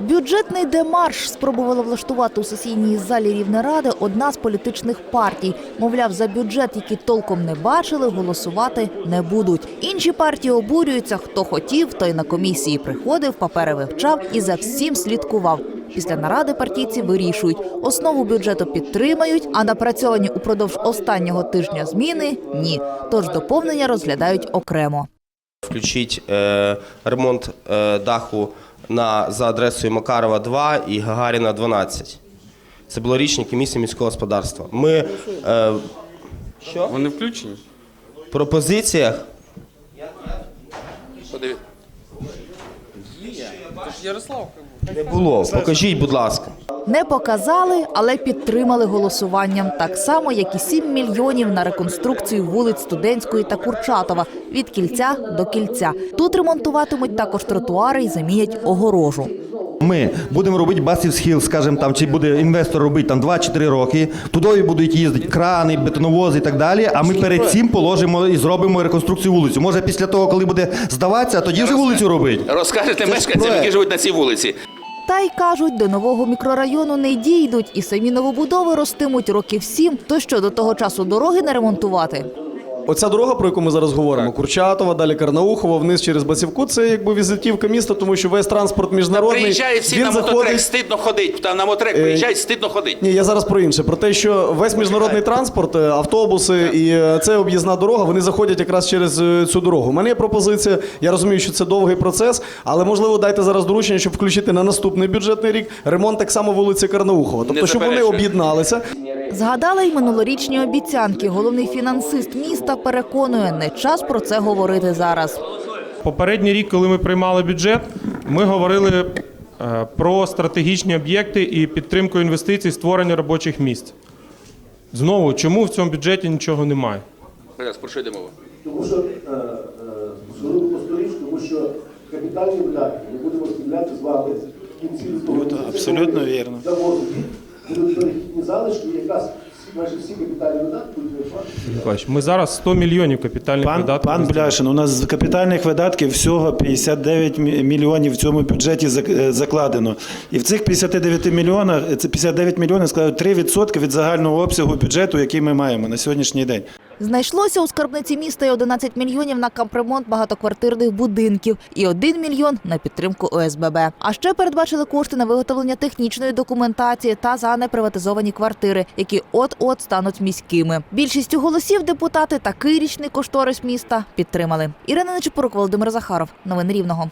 Бюджетний демарш спробувала влаштувати у сесійній залі Рівнеради одна з політичних партій. Мовляв, за бюджет, який толком не бачили, голосувати не будуть. Інші партії обурюються. Хто хотів, той на комісії приходив, папери вивчав і за всім слідкував. Після наради партійці вирішують, основу бюджету підтримають, а напрацьовані упродовж останнього тижня зміни ні. Тож доповнення розглядають окремо. Включить е, ремонт е, даху на, за адресою Макарова 2 і Гагаріна 12. Це було рішення комісії міського господарства. Ми е, що? Вони включені? в пропозиціях Ярослав. не було. Покажіть, будь ласка. Не показали, але підтримали голосуванням. Так само, як і 7 мільйонів на реконструкцію вулиць Студентської та Курчатова від кільця до кільця. Тут ремонтуватимуть також тротуари і замінять огорожу. Ми будемо робити басів схил, скажімо, там, чи буде інвестор робити там 2-4 роки. Туди будуть їздити крани, бетоновози і так далі. А ми перед цим положимо і зробимо реконструкцію вулиці. Може, після того, коли буде здаватися, тоді вже вулицю робити. Розкажете мешканцям, які живуть на цій вулиці. Та й кажуть, до нового мікрорайону не дійдуть, і самі новобудови ростимуть років сім. То що до того часу дороги не ремонтувати? Оця дорога, про яку ми зараз говоримо, Курчатова, далі Карнаухова, вниз через Басівку, це якби візитівка міста, тому що весь транспорт міжнародний Приїжджають всі він на заходить. стидно ходить. Там на моторек Е, приїжджають, стидно ходить. Ні, я зараз про інше. Про те, що весь міжнародний транспорт, е, автобуси і е, це об'їзна дорога, вони заходять якраз через цю дорогу. У мене є пропозиція. Я розумію, що це довгий процес, але можливо дайте зараз доручення, щоб включити на наступний бюджетний рік ремонт так само вулиці Карнаухова. Тобто, щоб вони об'єдналися. Згадали й минулорічні обіцянки. Головний фінансист міста переконує, не час про це говорити зараз. Попередній рік, коли ми приймали бюджет, ми говорили е, про стратегічні об'єкти і підтримку інвестицій, створення робочих місць. Знову, чому в цьому бюджеті нічого немає? Зараз про що йде мова? Тому що е, е, тому що капітальні видатки ми будемо розподіляти з вами в кінці. Абсолютно вірно. Перехідні залишки, якраз майже всі капітальні видатки будуть вирішувати. Ми зараз 100 мільйонів капітальних Пан, видатків. пан. Бляшин, у нас з капітальних видатків всього 59 мі- мільйонів в цьому бюджеті е, закладено. І в цих 59 мільйонах, це 59 мільйонів складають 3% від загального обсягу бюджету, який ми маємо на сьогоднішній день. Знайшлося у скарбниці міста й 11 мільйонів на капремонт багатоквартирних будинків і 1 мільйон на підтримку ОСББ. А ще передбачили кошти на виготовлення технічної документації та за неприватизовані квартири, які от-от стануть міськими. Більшістю голосів депутати такий річний кошторис міста підтримали. Ірина Нечипорук, Володимир Захаров. Новини Рівного.